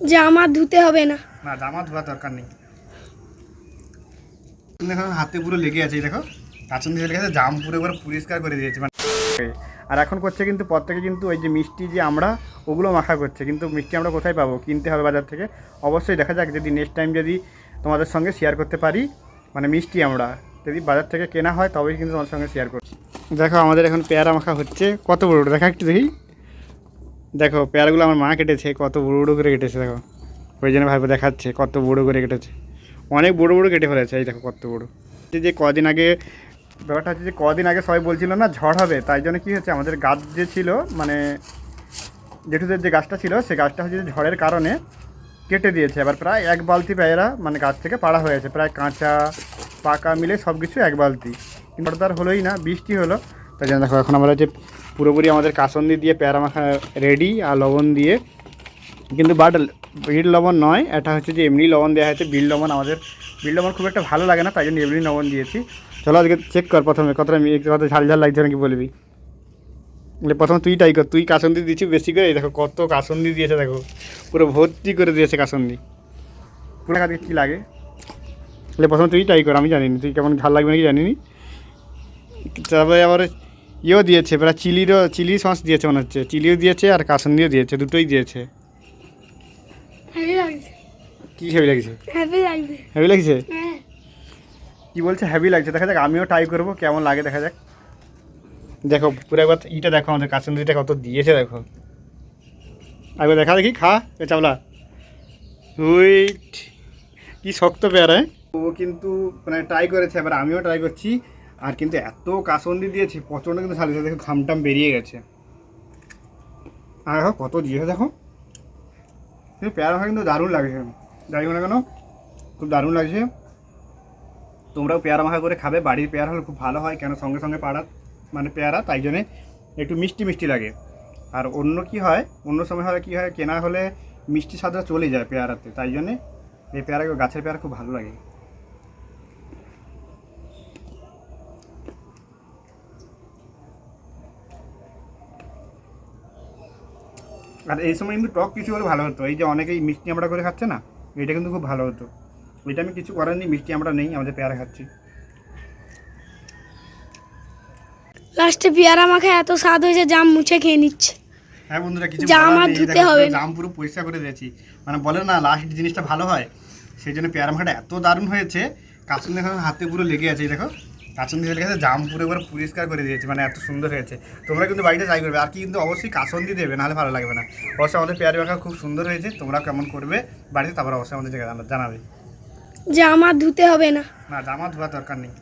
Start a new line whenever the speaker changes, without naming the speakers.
জামা ধুতে হবে না।
না, জামা ধোয়া দরকার নেই। দেখো, হাতে পুরো লেগে আছে দেখো। কাচন দিয়ে লেগে আছে, জাম পুরো একবার পরিষ্কার করে দিয়েছে মানে। আর এখন করছে কিন্তু প্রত্যেকে কিন্তু ওই যে মিষ্টি যে আমরা, ওগুলো মাখা করছে। কিন্তু মিষ্টি আমরা কোথায় পাবো? কিনতে হবে বাজার থেকে। অবশ্যই দেখা যাক, যদি নেক্সট টাইম যদি তোমাদের সঙ্গে শেয়ার করতে পারি মানে মিষ্টি আমরা। যদি বাজার থেকে কেনা হয়, তবেই কিন্তু তোমাদের সঙ্গে শেয়ার করছি দেখো, আমাদের এখন পেয়ারা মাখা হচ্ছে। কত বড়? দেখা একটু দেখি। দেখো, পেয়ারাগুলো আমার মা কেটেছে, কত বড় বড় করে কেটেছে, দেখো। ওই জন্য ভাইপো দেখাচ্ছে, কত বড় করে কেটেছে। অনেক বড় বড় কেটে ফেলেছে, এই দেখো কত বড়। যে কদিন আগে, ব্যাপারটা হচ্ছে যে, কদিন আগে সবাই বলছিল না, ঝড় হবে, তাই জন্য কী হচ্ছে আমাদের গাছ যে ছিল মানে জেঠুদের যে গাছটা ছিল, সে গাছটা হচ্ছে ঝড়ের কারণে কেটে দিয়েছে। এবার প্রায় এক বালতি পেয়ারা মানে গাছ থেকে পাড়া হয়েছে প্রায় কাঁচা, পাকা মিলে সব কিছু এক বালতি। কিন্তু হলোই না, বৃষ্টি হলো। তাই জন্য দেখো, এখন আমরা যে পুরোপুরি আমাদের কাসন্দি দিয়ে পেয়ারা মাখা রেডি আর লবণ দিয়ে। কিন্তু বাট বিট লবণ নয়, এটা হচ্ছে যে এমনি লবণ দেওয়া হয়েছে বিল লবণ আমাদের বিল লবণ খুব একটা ভালো লাগে না, তাই জন্য এমনি লবণ দিয়েছি। চলো আজকে চেক কর প্রথমে কতটা কত ঝাল ঝাল লাগছে নাকি বলবি? বলে প্রথমে তুই ট্রাই কর, তুই কাসন্দি দিচ্ছি বেশি করে? দেখো, কত কাসন্দি দিয়েছে দেখো, পুরো ভর্তি করে দিয়েছে কাসন্দি। পুরো আজকে কী লাগে? বলে প্রথমে তুই ট্রাই কর, আমি জানিনি, তুই কেমন ঝাল লাগবে নাকি জানিনি? তারপরে আবার ইয়েও দিয়েছে প্রায় চিলিরও চিলি সস দিয়েছে মনে হচ্ছে। চিলিও দিয়েছে আর কাসন্দিও দিয়েছে দুটোই দিয়েছে। কি হেভি লাগছে? হেভি লাগছে।
হ্যাঁ।
কি বলছে? হেভি লাগছে। দেখা যাক আমিও ট্রাই করব কেমন লাগে দেখা যাক। দেখো পুরো একবার ইটা দেখো আমাদের কাসুন্দিটা কত দিয়েছে দেখো। একবার দেখা দেখি খা এ চাওলা। উইট কি শক্ত পেয়ারা হ্যাঁ? ও কিন্তু মানে ট্রাই করেছে এবার আমিও ট্রাই করছি। আর কিন্তু এত কাসন্দি দিয়েছি, প্রচণ্ড কিন্তু সালিসে দেখো ঘামটাম বেরিয়ে গেছে। আর দেখো কত দিয়েছে দেখো। কিন্তু পেয়ারা ভাই কিন্তু দারুণ লাগছে। যাই না কেন, খুব দারুণ লাগছে। তোমরাও পেয়ারা মাখা করে খাবে, বাড়ির পেয়ারা হলে খুব ভালো হয়, কেন সঙ্গে সঙ্গে পাড়া মানে পেয়ারা, তাই জন্যে একটু মিষ্টি মিষ্টি লাগে। আর অন্য কি হয়, অন্য সময় হলে কি হয়, কেনা হলে মিষ্টি স্বাদটা চলে যায় পেয়ারাতে, তাই জন্যে এই পেয়ারা গাছের পেয়ারা খুব ভালো লাগে। আর এই সময় কিন্তু টক কিছু হলে ভালো হতো। এই যে অনেকেই মিষ্টি আমরা করে খাচ্ছে না এটা কিন্তু খুব ভালো হতো। এটা আমি কিছু করার নেই মিষ্টি আমরা নেই আমাদের পেয়ারা খাচ্ছি।
লাস্টে পেয়ারা মাখা এত স্বাদ হয়েছে জাম মুছে খেয়ে নিচ্ছে।
হ্যাঁ বন্ধুরা কিছু
জাম আর ধুতে হবে।
জাম পুরো পরিষ্কার করে দিয়েছি। মানে বলে না লাস্ট জিনিসটা ভালো হয় সেই জন্য পেয়ারা মাখাটা এত দারুণ হয়েছে কাচুন দেখো হাতে পুরো লেগে আছে দেখো। কাচুন দিয়ে লেগে জাম পুরো একবার পরিষ্কার করে দিয়েছে মানে এত সুন্দর হয়েছে। তোমরা কিন্তু বাড়িতে ট্রাই করবে আর কি কিন্তু অবশ্যই কাসন দিয়ে দেবে নাহলে ভালো লাগবে না। অবশ্যই আমাদের পেয়ারে বাঁকা খুব সুন্দর হয়েছে তোমরা কেমন করবে বাড়িতে তারপর অবশ্যই আমাদের জানাবে।
জামা ধুতে হবে না।
না জামা ধোয়া দরকার নেই।